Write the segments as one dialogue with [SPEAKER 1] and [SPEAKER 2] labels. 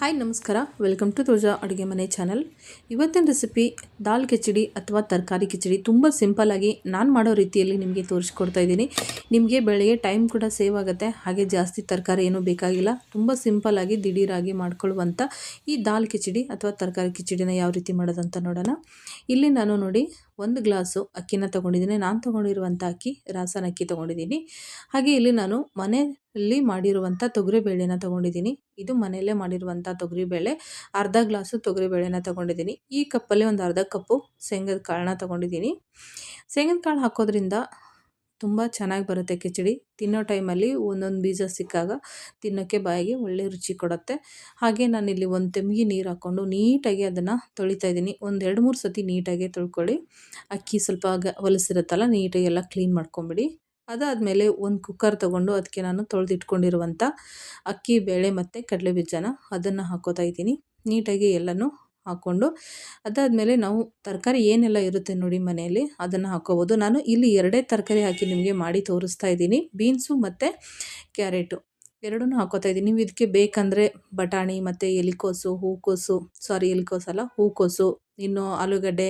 [SPEAKER 1] Hi ನಮಸ್ಕಾರ. Welcome to ತೋಜಾ ಅಡುಗೆ ಮನೆ ಚಾನಲ್ ಇವತ್ತಿನ ರೆಸಿಪಿ ದಾಲ್ ಕಿಚಡಿ ಅಥವಾ ತರಕಾರಿ ಕಿಚಡಿ ತುಂಬ ಸಿಂಪಲ್ಲಾಗಿ ನಾನು ಮಾಡೋ ರೀತಿಯಲ್ಲಿ ನಿಮಗೆ ತೋರಿಸ್ಕೊಡ್ತಾ ಇದ್ದೀನಿ. ನಿಮಗೆ ಬೆಳಗ್ಗೆ ಟೈಮ್ ಕೂಡ ಸೇವ್ ಆಗುತ್ತೆ. ಹಾಗೆ ಜಾಸ್ತಿ ತರಕಾರಿ ಏನೂ ಬೇಕಾಗಿಲ್ಲ. ತುಂಬ ಸಿಂಪಲ್ಲಾಗಿ ದಿಢೀರಾಗಿ ಮಾಡ್ಕೊಳ್ಳುವಂಥ ಈ ದಾಲ್ ಕಿಚಡಿ ಅಥವಾ ತರಕಾರಿ ಕಿಚಡಿನ ಯಾವ ರೀತಿ ಮಾಡೋದಂತ ನೋಡೋಣ. ಇಲ್ಲಿ ನಾನು ನೋಡಿ ಒಂದು ಗ್ಲಾಸು ಅಕ್ಕಿನ ತೊಗೊಂಡಿದ್ದೀನಿ. ನಾನು ತೊಗೊಂಡಿರುವಂಥ ಅಕ್ಕಿ ರಾಸನ ಅಕ್ಕಿ ತೊಗೊಂಡಿದ್ದೀನಿ. ಹಾಗೆ ಇಲ್ಲಿ ನಾನು ಮನೆಯಲ್ಲಿ ಮಾಡಿರುವಂಥ ತೊಗರಿಬೇಳೆನ ತೊಗೊಂಡಿದ್ದೀನಿ. ಇದು ಮನೆಯಲ್ಲೇ ಮಾಡಿರುವಂಥ ತೊಗರಿಬೇಳೆ, ಅರ್ಧ ಗ್ಲಾಸು ತೊಗರಿಬೇಳೆನ ತೊಗೊಂಡಿದ್ದೀನಿ. ಈ ಕಪ್ಪಲ್ಲಿ ಒಂದು ಅರ್ಧ ಕಪ್ಪು ಶೇಂಗದ ಕಾಳನ್ನ ತೊಗೊಂಡಿದ್ದೀನಿ. ಶೇಂಗದ ಕಾಳು ಹಾಕೋದ್ರಿಂದ ತುಂಬ ಚೆನ್ನಾಗಿ ಬರುತ್ತೆ ಕಿಚಡಿ. ತಿನ್ನೋ ಟೈಮಲ್ಲಿ ಒಂದೊಂದು ಬೀಜ ಸಿಕ್ಕಾಗ ತಿನ್ನೋಕ್ಕೆ ಬಾಯಿಗೆ ಒಳ್ಳೆ ರುಚಿ ಕೊಡುತ್ತೆ. ಹಾಗೆ ನಾನಿಲ್ಲಿ ಒಂದು ತೆಮ್ಮಿಗೆ ನೀರು ಹಾಕ್ಕೊಂಡು ನೀಟಾಗಿ ಅದನ್ನು ತೊಳಿತಾ ಇದ್ದೀನಿ. ಒಂದು ಎರಡು ಮೂರು ಸತಿ ನೀಟಾಗಿ ತೊಳ್ಕೊಳ್ಳಿ. ಅಕ್ಕಿ ಸ್ವಲ್ಪ ಗ ಹೊಲಸಿರುತ್ತಲ್ಲ ನೀಟಾಗಿ ಎಲ್ಲ ಕ್ಲೀನ್ ಮಾಡ್ಕೊಂಬಿಡಿ. ಅದಾದಮೇಲೆ ಒಂದು ಕುಕ್ಕರ್ ತೊಗೊಂಡು ಅದಕ್ಕೆ ನಾನು ತೊಳೆದಿಟ್ಕೊಂಡಿರುವಂಥ ಅಕ್ಕಿ, ಬೇಳೆ ಮತ್ತು ಕಡಲೆ ಬೀಜನ ಅದನ್ನು ಹಾಕೋತಾ ಇದ್ದೀನಿ. ನೀಟಾಗಿ ಎಲ್ಲನೂ ಹಾಕ್ಕೊಂಡು ಅದಾದಮೇಲೆ ನಾವು ತರಕಾರಿ ಏನೆಲ್ಲ ಇರುತ್ತೆ ನೋಡಿ ಮನೆಯಲ್ಲಿ ಅದನ್ನು ಹಾಕ್ಕೋಬೋದು ನಾನು ಇಲ್ಲಿ ಎರಡೇ ತರಕಾರಿ ಹಾಕಿ ನಿಮಗೆ ಮಾಡಿ ತೋರಿಸ್ತಾ ಇದ್ದೀನಿ. ಬೀನ್ಸು ಮತ್ತು ಕ್ಯಾರೆಟು. ಎರಡೂ ಹಾಕೋತಾ ಇದ್ದೀನಿ. ನೀವು ಇದಕ್ಕೆ ಬೇಕಂದರೆ ಬಟಾಣಿ ಮತ್ತು ಎಲಿಕೋಸು, ಹೂಕೋಸು ಸಾರಿ ಎಲೆಕೋಸಲ್ಲ ಹೂಕೋಸು, ಇನ್ನು ಆಲೂಗಡ್ಡೆ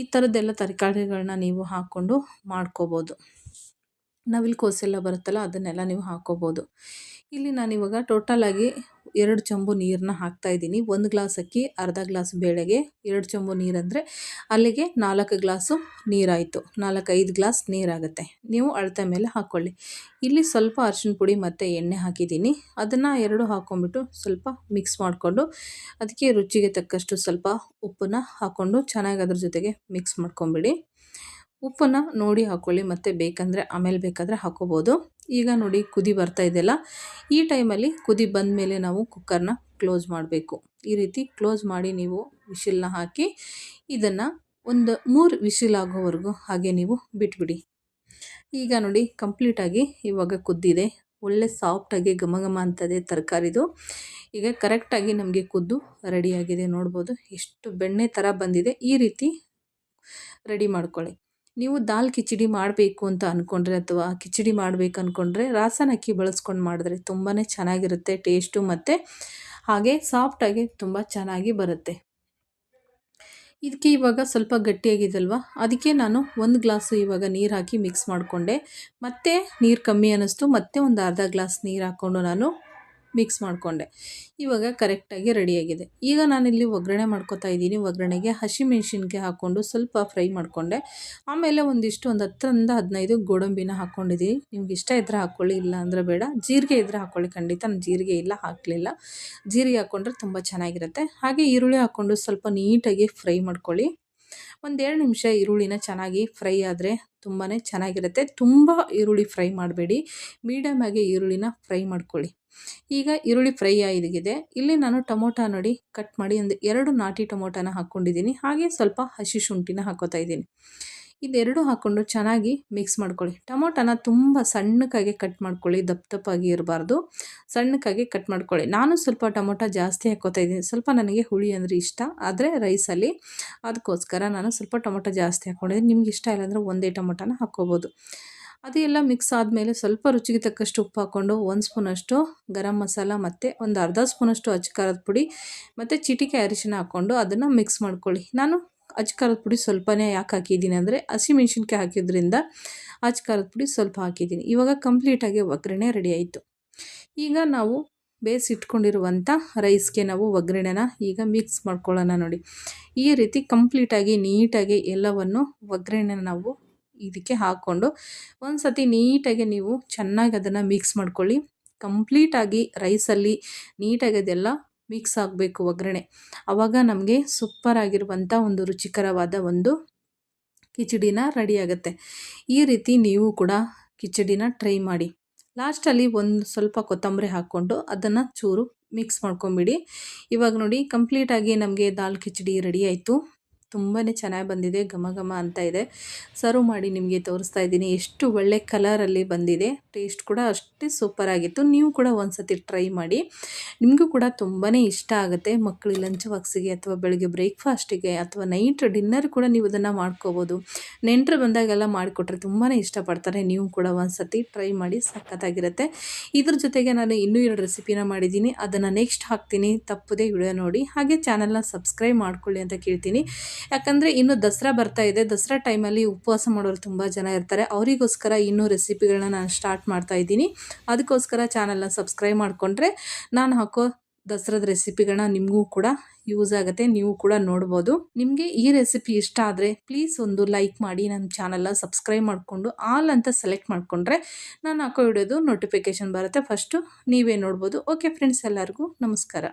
[SPEAKER 1] ಈ ಥರದ್ದೆಲ್ಲ ತರಕಾರಿಗಳನ್ನ ನೀವು ಹಾಕ್ಕೊಂಡು ಮಾಡ್ಕೋಬೋದು. ನವಿಲು ಕೋಸೆಲ್ಲ ಬರುತ್ತಲ್ಲ, ಅದನ್ನೆಲ್ಲ ನೀವು ಹಾಕ್ಕೋಬೋದು ಇಲ್ಲಿ ನಾನಿವಾಗ ಟೋಟಲಾಗಿ ಎರಡು ಚೊಂಬು ನೀರನ್ನ ಹಾಕ್ತಾಯಿದ್ದೀನಿ ಒಂದು ಗ್ಲಾಸ್ ಅಕ್ಕಿ ಅರ್ಧ ಗ್ಲಾಸ್ ಬೇಳೆಗೆ ಎರಡು ಚೊಂಬು ನೀರಂದರೆ ಅಲ್ಲಿಗೆ ನಾಲ್ಕು ಗ್ಲಾಸು ನೀರಾಯಿತು. ನಾಲ್ಕೈದು ಗ್ಲಾಸ್ ನೀರಾಗುತ್ತೆ. ನೀವು ಅಳತೆ ಮೇಲೆ ಹಾಕ್ಕೊಳ್ಳಿ ಇಲ್ಲಿ ಸ್ವಲ್ಪ ಅರ್ಶಿನ ಪುಡಿ ಮತ್ತು ಎಣ್ಣೆ ಹಾಕಿದ್ದೀನಿ. ಅದನ್ನು ಎರಡು ಹಾಕ್ಕೊಂಬಿಟ್ಟು ಸ್ವಲ್ಪ ಮಿಕ್ಸ್ ಮಾಡಿಕೊಂಡು ಅದಕ್ಕೆ ರುಚಿಗೆ ತಕ್ಕಷ್ಟು ಸ್ವಲ್ಪ ಉಪ್ಪನ್ನ ಹಾಕ್ಕೊಂಡು ಚೆನ್ನಾಗಿ ಅದ್ರ ಜೊತೆಗೆ ಮಿಕ್ಸ್ ಮಾಡ್ಕೊಂಬಿಡಿ. ಉಪ್ಪನ್ನು ನೋಡಿ ಹಾಕ್ಕೊಳ್ಳಿ ಮತ್ತು ಬೇಕಂದರೆ ಆಮೇಲೆ ಬೇಕಾದರೆ ಹಾಕ್ಕೋಬೋದು ಈಗ ನೋಡಿ ಕುದಿ ಬರ್ತಾ ಇದೆಯಲ್ಲ, ಈ ಟೈಮಲ್ಲಿ ಕುದಿ ಬಂದ ಮೇಲೆ ನಾವು ಕುಕ್ಕರ್ನ ಕ್ಲೋಸ್ ಮಾಡಬೇಕು. ಈ ರೀತಿ ಕ್ಲೋಸ್ ಮಾಡಿ ನೀವು ವಿಶಿಲ್ನ ಹಾಕಿ ಇದನ್ನು ಒಂದು ಮೂರು ವಿಶಿಲ್ ಆಗೋವರೆಗೂ ಹಾಗೆ ನೀವು ಬಿಟ್ಬಿಡಿ. ಈಗ ನೋಡಿ ಕಂಪ್ಲೀಟಾಗಿ ಇವಾಗ ಕುದ್ದಿದೆ. ಒಳ್ಳೆ ಸಾಫ್ಟಾಗಿ ಘಮ ಘಮ ಅಂತದೆ ತರಕಾರಿದು. ಈಗ ಕರೆಕ್ಟಾಗಿ ನಮಗೆ ಕುದ್ದು ರೆಡಿಯಾಗಿದೆ ನೋಡ್ಬೋದು. ಎಷ್ಟು ಬೆಣ್ಣೆ ಥರ ಬಂದಿದೆ, ಈ ರೀತಿ ರೆಡಿ ಮಾಡ್ಕೊಳ್ಳಿ. ನೀವು ದಾಲ್ ಕಿಚಡಿ ಮಾಡಬೇಕು ಅಂತ ಅಂದ್ಕೊಂಡ್ರೆ ಅಥವಾ ಕಿಚಡಿ ಮಾಡಬೇಕು ಅಂದ್ಕೊಂಡ್ರೆ ರಾಸನ ಅಕ್ಕಿ ಬಳಸ್ಕೊಂಡು ಮಾಡಿದ್ರೆ ತುಂಬಾ ಚೆನ್ನಾಗಿರುತ್ತೆ ಟೇಸ್ಟು ಮತ್ತು ಹಾಗೆ ಸಾಫ್ಟಾಗಿ ತುಂಬ ಚೆನ್ನಾಗಿ ಬರುತ್ತೆ. ಇದಕ್ಕೆ ಇವಾಗ ಸ್ವಲ್ಪ ಗಟ್ಟಿಯಾಗಿದಲ್ವ? ಅದಕ್ಕೆ ನಾನು ಒಂದು ಗ್ಲಾಸು ಇವಾಗ ನೀರು ಹಾಕಿ ಮಿಕ್ಸ್ ಮಾಡಿಕೊಂಡೆ. ಮತ್ತೆ ನೀರು ಕಮ್ಮಿ ಅನ್ನಿಸ್ತು, ಮತ್ತೆ ಒಂದು ಅರ್ಧ ಗ್ಲಾಸ್ ನೀರು ಹಾಕ್ಕೊಂಡು ನಾನು ಮಿಕ್ಸ್ ಮಾಡಿಕೊಂಡೆ. ಇವಾಗ ಕರೆಕ್ಟಾಗಿ ರೆಡಿಯಾಗಿದೆ. ಈಗ ನಾನಿಲ್ಲಿ ಒಗ್ಗರಣೆ ಮಾಡ್ಕೊತಾ ಇದ್ದೀನಿ. ಒಗ್ಗರಣೆಗೆ ಹಸಿಮೆಣ್ಸಿನ್ಕಾಯಿ ಹಾಕ್ಕೊಂಡು ಸ್ವಲ್ಪ ಫ್ರೈ ಮಾಡಿಕೊಂಡೆ. ಆಮೇಲೆ ಒಂದಿಷ್ಟು, ಒಂದು ಹತ್ತರಿಂದ ಹದಿನೈದು ಗೋಡಂಬಿನ ಹಾಕ್ಕೊಂಡಿದ್ದೀನಿ. ನಿಮ್ಗೆ ಇಷ್ಟ ಇದ್ದರೆ ಹಾಕ್ಕೊಳ್ಳಿ ಇಲ್ಲ ಅಂದರೆ ಬೇಡ. ಜೀರಿಗೆ ಇದ್ದರೆ ಹಾಕ್ಕೊಳ್ಳಿ ಖಂಡಿತ ನಾನು ಜೀರಿಗೆ ಇಲ್ಲ, ಹಾಕಲಿಲ್ಲ. ಜೀರಿಗೆ ಹಾಕ್ಕೊಂಡ್ರೆ ತುಂಬ ಚೆನ್ನಾಗಿರುತ್ತೆ. ಹಾಗೆ ಈರುಳ್ಳಿ ಹಾಕ್ಕೊಂಡು ಸ್ವಲ್ಪ ನೀಟಾಗಿ ಫ್ರೈ ಮಾಡ್ಕೊಳ್ಳಿ. ಒಂದೆರಡು ನಿಮಿಷ ಈರುಳ್ಳಿನ ಚೆನ್ನಾಗಿ ಫ್ರೈ ಆದರೆ ತುಂಬಾ ಚೆನ್ನಾಗಿರುತ್ತೆ. ತುಂಬ ಈರುಳ್ಳಿ ಫ್ರೈ ಮಾಡಬೇಡಿ. ಮೀಡಿಯಮ್ ಆಗಿ ಈರುಳ್ಳಿನ ಫ್ರೈ ಮಾಡ್ಕೊಳ್ಳಿ. ಈಗ ಈರುಳ್ಳಿ ಫ್ರೈ ಆಗಿದೆ. ಇಲ್ಲಿ ನಾನು ಟೊಮೊಟೊ ನೋಡಿ ಕಟ್ ಮಾಡಿ ಒಂದು ಎರಡು ನಾಟಿ ಟೊಮೊಟೊನ ಹಾಕ್ಕೊಂಡಿದ್ದೀನಿ ಹಾಗೆ ಸ್ವಲ್ಪ ಹಸಿ ಶುಂಠಿನ ಹಾಕೋತಾ ಇದ್ದೀನಿ. ಇದೆರಡು ಹಾಕ್ಕೊಂಡು ಚೆನ್ನಾಗಿ ಮಿಕ್ಸ್ ಮಾಡ್ಕೊಳ್ಳಿ. ಟೊಮೊಟೊನ ತುಂಬ ಸಣ್ಣಕ್ಕಾಗಿ ಕಟ್ ಮಾಡ್ಕೊಳ್ಳಿ, ದಪ್ಪ ದಪ್ಪಾಗಿ ಇರಬಾರ್ದು. ಸಣ್ಣಕ್ಕಾಗಿ ಕಟ್ ಮಾಡ್ಕೊಳ್ಳಿ. ನಾನು ಸ್ವಲ್ಪ ಟೊಮೊಟೊ ಜಾಸ್ತಿ ಹಾಕೋತಾ ಇದ್ದೀನಿ. ಸ್ವಲ್ಪ ನನಗೆ ಹುಳಿ ಅಂದರೆ ಇಷ್ಟ, ಆದರೆ ರೈಸಲ್ಲಿ ಅದಕ್ಕೋಸ್ಕರ ನಾನು ಸ್ವಲ್ಪ ಟೊಮೊಟೊ ಜಾಸ್ತಿ ಹಾಕ್ಕೊಂಡಿದ್ದೀನಿ ನಿಮ್ಗೆ ಇಷ್ಟ ಇಲ್ಲ ಅಂದರೆ ಒಂದೇ ಟೊಮೊಟೊನ ಹಾಕ್ಕೋಬೋದು. ಅದೆಲ್ಲ ಮಿಕ್ಸ್ ಆದಮೇಲೆ ಸ್ವಲ್ಪ ರುಚಿಗೆ ತಕ್ಕಷ್ಟು ಉಪ್ಪು ಹಾಕ್ಕೊಂಡು ಒಂದು ಸ್ಪೂನಷ್ಟು ಗರಂ ಮಸಾಲ ಮತ್ತು ಒಂದು ಅರ್ಧ ಸ್ಪೂನಷ್ಟು ಅಚ್ಕಾರದ ಪುಡಿ ಮತ್ತು ಚಿಟಿಕೆ ಅರಿಶಿನ ಹಾಕ್ಕೊಂಡು ಅದನ್ನು ಮಿಕ್ಸ್ ಮಾಡ್ಕೊಳ್ಳಿ. ನಾನು ಅಚ್ಕಾರದ ಪುಡಿ ಸ್ವಲ್ಪನೇ ಯಾಕೆ ಹಾಕಿದ್ದೀನಿ ಅಂದರೆ ಹಸಿಮೆಣ್ಸಿನ್ಕಾಯಿ ಹಾಕಿದ್ರಿಂದ ಅಚ್ಕಾರದ ಪುಡಿ ಸ್ವಲ್ಪ ಹಾಕಿದ್ದೀನಿ. ಇವಾಗ ಕಂಪ್ಲೀಟಾಗಿ ಒಗ್ಗರಣೆ ರೆಡಿ ಆಯಿತು. ಈಗ ನಾವು ಬೇಯಿಸಿಟ್ಕೊಂಡಿರುವಂಥ ರೈಸ್ಗೆ ನಾವು ಒಗ್ಗರಣೆನ ಈಗ ಮಿಕ್ಸ್ ಮಾಡ್ಕೊಳ್ಳೋಣ ನೋಡಿ. ಈ ರೀತಿ ಕಂಪ್ಲೀಟಾಗಿ ನೀಟಾಗಿ ಎಲ್ಲವನ್ನು ಒಗ್ಗರಣೆನ ನಾವು ಇದಕ್ಕೆ ಹಾಕ್ಕೊಂಡು ಒಂದು ಸತಿ ನೀಟಾಗಿ ನೀವು ಚೆನ್ನಾಗಿ ಅದನ್ನು ಮಿಕ್ಸ್ ಮಾಡ್ಕೊಳ್ಳಿ. ಕಂಪ್ಲೀಟಾಗಿ ರೈಸಲ್ಲಿ ನೀಟಾಗಿ ಅದೆಲ್ಲ ಮಿಕ್ಸ್ ಆಗಬೇಕು ಒಗ್ಗರಣೆ. ಆವಾಗ ನಮಗೆ ಸೂಪರಾಗಿರುವಂಥ ಒಂದು ರುಚಿಕರವಾದ ಒಂದು ಕಿಚಡಿನ ರೆಡಿ ಆಗುತ್ತೆ. ಈ ರೀತಿ ನೀವು ಕೂಡ ಕಿಚಡಿನ ಟ್ರೈ ಮಾಡಿ. ಲಾಸ್ಟಲ್ಲಿ ಒಂದು ಸ್ವಲ್ಪ ಕೊತ್ತಂಬರಿ ಹಾಕ್ಕೊಂಡು ಅದನ್ನು ಚೂರು ಮಿಕ್ಸ್ ಮಾಡ್ಕೊಂಬಿಡಿ. ಇವಾಗ ನೋಡಿ ಕಂಪ್ಲೀಟಾಗಿ ನಮಗೆ ದಾಲ್ ಕಿಚಡಿ ರೆಡಿ ಆಯಿತು. ತುಂಬಾ ಚೆನ್ನಾಗಿ ಬಂದಿದೆ, ಘಮ ಘಮ ಅಂತ ಇದೆ. ಸರ್ವ್ ಮಾಡಿ ನಿಮಗೆ ತೋರಿಸ್ತಾ ಇದ್ದೀನಿ. ಎಷ್ಟು ಒಳ್ಳೆ ಕಲರಲ್ಲಿ ಬಂದಿದೆ. ಟೇಸ್ಟ್ ಕೂಡ ಅಷ್ಟೇ ಸೂಪರ್ ಆಗಿತ್ತು. ನೀವು ಕೂಡ ಒಂದ್ಸತಿ ಟ್ರೈ ಮಾಡಿ. ನಿಮಗೂ ಕೂಡ ತುಂಬಾ ಇಷ್ಟ ಆಗುತ್ತೆ. ಮಕ್ಕಳಿಗೆ ಲಂಚ್ ಬಾಕ್ಸಿಗೆ ಅಥವಾ ಬೆಳಗ್ಗೆ ಬ್ರೇಕ್ಫಾಸ್ಟಿಗೆ ಅಥವಾ ನೈಟ್ ಡಿನ್ನರ್ ಕೂಡ ನೀವು ಇದನ್ನು ಮಾಡ್ಕೋಬೋದು. ನೆಂಟರು ಬಂದಾಗೆಲ್ಲ ಮಾಡಿಕೊಟ್ರೆ ತುಂಬಾ ಇಷ್ಟಪಡ್ತಾರೆ. ನೀವು ಕೂಡ ಒಂದ್ಸತಿ ಟ್ರೈ ಮಾಡಿ ಸಖತ್ತಾಗಿರುತ್ತೆ. ಇದ್ರ ಜೊತೆಗೆ ನಾನು ಇನ್ನೂ ಎರಡು ರೆಸಿಪಿನ ಮಾಡಿದ್ದೀನಿ. ಅದನ್ನು ನೆಕ್ಸ್ಟ್ ಹಾಕ್ತೀನಿ. ತಪ್ಪದೇ ವಿಡಿಯೋ ನೋಡಿ. ಹಾಗೆ ಚಾನಲ್ನ ಸಬ್ಸ್ಕ್ರೈಬ್ ಮಾಡ್ಕೊಳ್ಳಿ ಅಂತ ಕೇಳ್ತೀನಿ. ಯಾಕಂದರೆ ಇನ್ನು ದಸರಾ ಬರ್ತಾ ಇದೆ. ದಸರಾ ಟೈಮಲ್ಲಿ ಉಪವಾಸ ಮಾಡೋರು ತುಂಬ ಜನ ಇರ್ತಾರೆ. ಅವರಿಗೋಸ್ಕರ ಇನ್ನೂ ರೆಸಿಪಿಗಳನ್ನ ನಾನು ಸ್ಟಾರ್ಟ್ ಮಾಡ್ತಾ ಇದ್ದೀನಿ. ಅದಕ್ಕೋಸ್ಕರ ಚಾನಲ್ನ ಸಬ್ಸ್ಕ್ರೈಬ್ ಮಾಡಿಕೊಂಡ್ರೆ ನಾನು ಹಾಕೋ ದಸರಾದ ರೆಸಿಪಿಗಳನ್ನ ನಿಮಗೂ ಕೂಡ ಯೂಸ್ ಆಗುತ್ತೆ. ನೀವು ಕೂಡ ನೋಡ್ಬೋದು. ನಿಮಗೆ ಈ ರೆಸಿಪಿ ಇಷ್ಟ ಆದರೆ ಪ್ಲೀಸ್ ಒಂದು ಲೈಕ್ ಮಾಡಿ ನನ್ನ ಚಾನಲ್ನ ಸಬ್ಸ್ಕ್ರೈಬ್ ಮಾಡಿಕೊಂಡು ಆಲ್ ಅಂತ ಸೆಲೆಕ್ಟ್ ಮಾಡಿಕೊಂಡ್ರೆ ನಾನು ಹಾಕೋ ವಿಡಿಯೋದು ನೋಟಿಫಿಕೇಷನ್ ಬರುತ್ತೆ. ಫಸ್ಟು ನೀವೇ ನೋಡ್ಬೋದು. ಓಕೆ ಫ್ರೆಂಡ್ಸ್ ಎಲ್ಲರಿಗೂ ನಮಸ್ಕಾರ.